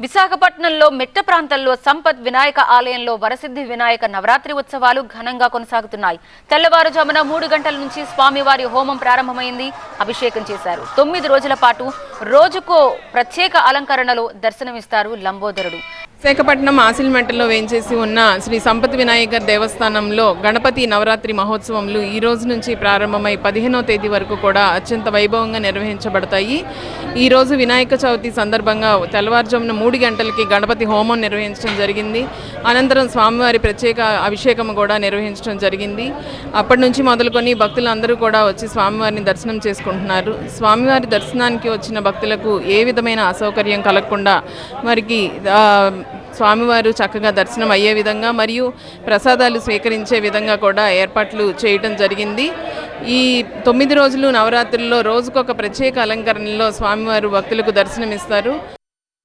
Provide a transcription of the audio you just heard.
విశాఖపట్నంలో మెట్ట ప్రాంతంలో సంపత్ వినాయక ఆలయంలో వరసిద్ధి వినాయక నవరాత్రి ఉత్సవాలు ఘనంగా కొనసాగుతున్నాయి. తెల్లవారుజామున మూడు గంటల నుంచి స్వామివారి హోమం ప్రారంభమైంది. అభిషేకం చేశారు. తొమ్మిది రోజుల పాటు రోజుకో ప్రత్యేక అలంకరణలో దర్శనమిస్తారు లంబోదరుడు. విశాఖపట్నం ఆసిల్మెట్టలో వేంచేసి ఉన్న శ్రీ సంపత్ వినాయకర్ దేవస్థానంలో గణపతి నవరాత్రి మహోత్సవంలు ఈ రోజు నుంచి ప్రారంభమై పదిహేనో తేదీ వరకు కూడా అత్యంత వైభవంగా నిర్వహించబడతాయి. ఈ రోజు వినాయక చవితి సందర్భంగా తెల్లవారుజామున మూడు గంటలకి గణపతి హోమం నిర్వహించడం జరిగింది. అనంతరం స్వామివారి ప్రత్యేక అభిషేకం కూడా నిర్వహించడం జరిగింది. అప్పటి నుంచి మొదలుకొని భక్తులందరూ కూడా వచ్చి స్వామివారిని దర్శనం చేసుకుంటున్నారు. స్వామివారి దర్శనానికి వచ్చిన భక్తులకు ఏ విధమైన అసౌకర్యం కలగకుండా వారికి స్వామివారు చక్కగా దర్శనం అయ్యే విధంగా మరియు ప్రసాదాలు స్వీకరించే విధంగా కూడా ఏర్పాట్లు చేయటం జరిగింది. ఈ తొమ్మిది రోజులు నవరాత్రుల్లో రోజుకొక ప్రత్యేక అలంకరణలో స్వామివారు భక్తులకు దర్శనమిస్తారు.